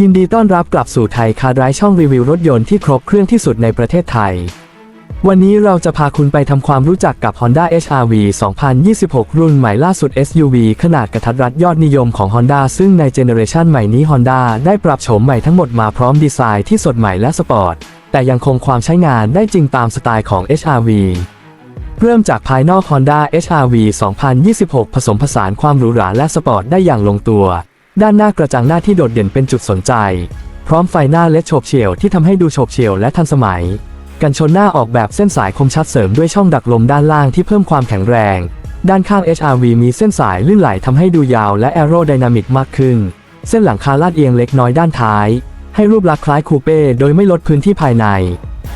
ยินดีต้อนรับกลับสู่ไทยคาร์ไรช่องรีวิวรถยนต์ที่ครบเครื่องที่สุดในประเทศไทย วันนี้เราจะพาคุณไปทำความรู้จักกับ Honda HR-V 2026 รุ่นใหม่ล่าสุด SUV ขนาดกระทัดรัดยอดนิยมของ Honda ซึ่งในเจเนอเรชันใหม่นี้ Honda ได้ปรับโฉมใหม่ทั้งหมดมาพร้อมดีไซน์ที่สดใหม่และสปอร์ต แต่ยังคงความใช้งานได้จริงตามสไตล์ของ HR-V เริ่มจากภายนอก Honda HR-V 2026 ผสมผสานความหรูหราและสปอร์ตได้อย่างลงตัว ด้านหน้ากระจังหน้าที่โดดเด่นเป็นจุดสนใจ พร้อมไฟหน้าเลดโฉบเฉี่ยวที่ทำให้ดูโฉบเฉี่ยวและทันสมัย กันชนหน้าออกแบบเส้นสายคมชัดเสริมด้วยช่องดักลมด้านล่างที่เพิ่มความแข็งแรง ด้านข้าง HRV มีเส้นสายลื่นไหลทำให้ดูยาวและแอโรไดนามิกมากขึ้น เส้นหลังคาลาดเอียงเล็กน้อยด้านท้าย ให้รูปลักษณ์คล้ายคูเป้โดยไม่ลดพื้นที่ภายใน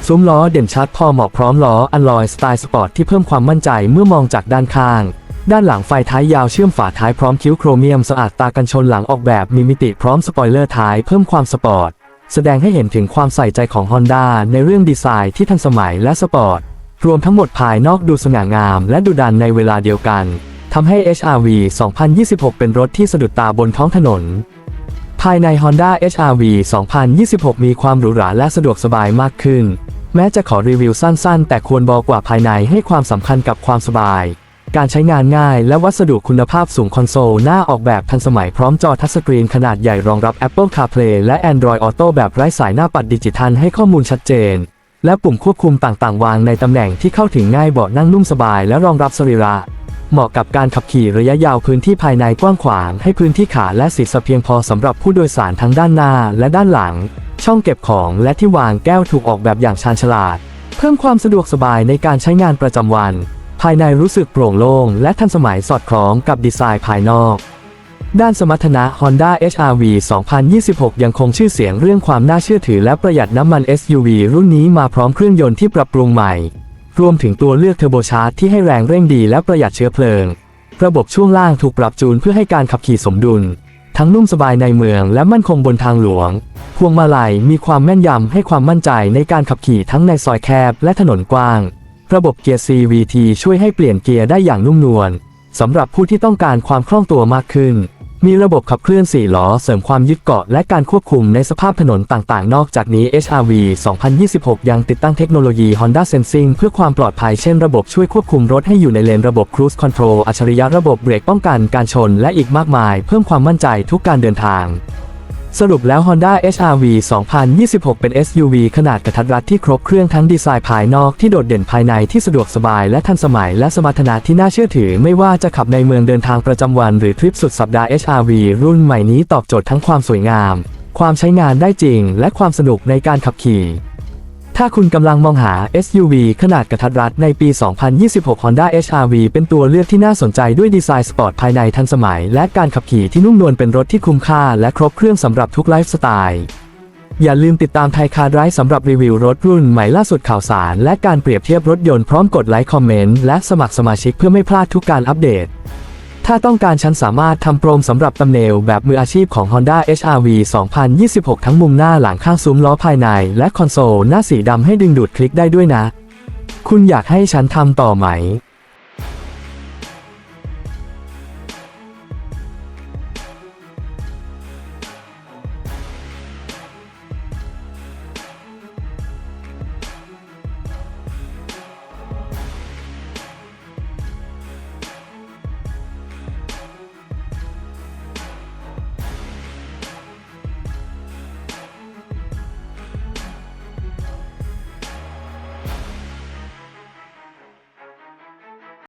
ซุ้มล้อเด่นชัดพอเหมาะพร้อมล้ออัลลอยสไตล์สปอร์ตที่เพิ่มความมั่นใจเมื่อมองจากด้านข้าง ด้านหลังไฟท้ายยาวเชื่อมฝาท้ายพร้อมคิ้วโครเมียมสะอาดตากันชนหลังออกแบบมีมิติพร้อมสปอยเลอร์ท้ายเพิ่มความสปอร์ต แสดงให้เห็นถึงความใส่ใจของ Honda ในเรื่องดีไซน์ที่ทันสมัยและสปอร์ต รวมทั้งหมดภายนอกดูสง่างามและดุดันในเวลาเดียวกันทำให้ HR-V 2026 เป็นรถที่สะดุดตาบนท้องถนน ภายใน Honda HR-V 2026 มีความหรูหราและสะดวกสบายมากขึ้น แม้จะขอรีวิวสั้นๆ แต่ควรบอกว่าภายในให้ความสำคัญกับความสบาย การใช้งานง่ายและวัสดุคุณภาพสูงคอนโซลหน้าออกแบบทันสมัยพร้อมจอทัชสกรีนขนาดใหญ่รองรับ Apple CarPlay และ Android Auto แบบไร้สายหน้าปัดดิจิทัลให้ข้อมูลชัดเจน และปุ่มควบคุมต่างๆ วางในตำแหน่งที่เข้าถึงง่ายเบาะนั่งนุ่มสบายและรองรับสรีระ เหมาะกับการขับขี่ระยะยาวพื้นที่ภายในกว้างขวาง ให้พื้นที่ขาและศีรษะเพียงพอสำหรับผู้โดยสารทั้งด้านหน้าและด้านหลัง ช่องเก็บของและที่วางแก้วถูกออกแบบอย่างชาญฉลาด เพิ่มความสะดวกสบายในการใช้งานประจำวัน ภายในรู้สึกโปร่งโล่งและทันสมัยสอดคล้องกับดีไซน์ภายนอก ด้านสมรรถนะ Honda HR-V 2026 ยังคงชื่อเสียงเรื่องความน่าเชื่อถือและประหยัดน้ำมัน SUV รุ่นนี้มาพร้อมเครื่องยนต์ที่ปรับปรุงใหม่ รวมถึงตัวเลือกเทอร์โบชาร์จที่ให้แรงเร่งดีและประหยัดเชื้อเพลิง ระบบช่วงล่างถูกปรับจูนเพื่อให้การขับขี่สมดุล ทั้งนุ่มสบายในเมืองและมั่นคงบนทางหลวง พวงมาลัยมีความแม่นยำให้ความมั่นใจในการขับขี่ทั้งในซอยแคบและถนนกว้าง ระบบเกียร์ CVT ช่วยให้เปลี่ยนเกียร์ได้อย่างนุ่มนวลสำหรับผู้ที่ต้องการความคล่องตัวมากขึ้น มีระบบขับเคลื่อน4ล้อเสริมความยึดเกาะและการควบคุมในสภาพถนนต่างๆ นอกจากนี้ HRV 2026 ยังติดตั้งเทคโนโลยี Honda Sensing เพื่อความปลอดภัยเช่นระบบช่วยควบคุมรถให้อยู่ในเลนระบบ Cruise Control อัจฉริยะระบบเบรกป้องกันการชน และอีกมากมาย เพิ่มความมั่นใจทุกการเดินทาง สรุปแล้ว Honda HR-V 2026 เป็น SUV ขนาดกระทัดรัดที่ครบเครื่องทั้งดีไซน์ภายนอกที่โดดเด่นภายในที่สะดวกสบายและทันสมัยและสมรรถนะที่น่าเชื่อถือ ไม่ว่าจะขับในเมืองเดินทางประจำวันหรือทริปสุดสัปดาห์ HR-V รุ่นใหม่นี้ตอบโจทย์ทั้งความสวยงาม ความใช้งานได้จริง และความสนุกในการขับขี่ ถ้าคุณกำลังมองหา SUV ขนาดกระทัดรัดในปี 2026 Honda HR-V เป็นตัวเลือกที่น่าสนใจด้วยดีไซน์สปอร์ตภายในทันสมัย และการขับขี่ที่นุ่มนวลเป็นรถที่คุ้มค่าและครบเครื่องสำหรับทุกไลฟ์สไตล์ อย่าลืมติดตามไทยคาร์ไรสำหรับรีวิวรถรุ่นใหม่ล่าสุดข่าวสาร และการเปรียบเทียบรถยนต์พร้อมกดไลค์คอมเมนต์และสมัครสมาชิกเพื่อไม่พลาดทุกการอัปเดต ถ้าต้องการฉันสามารถทำโปรมสำหรับตำเนลแบบมืออาชีพของ Honda HR-V 2026 ทั้งมุมหน้าหลังข้างซุ้มล้อภายใน และคอนโซลหน้าสีดำให้ดึงดูดคลิกได้ด้วยนะ คุณอยากให้ฉันทำต่อไหม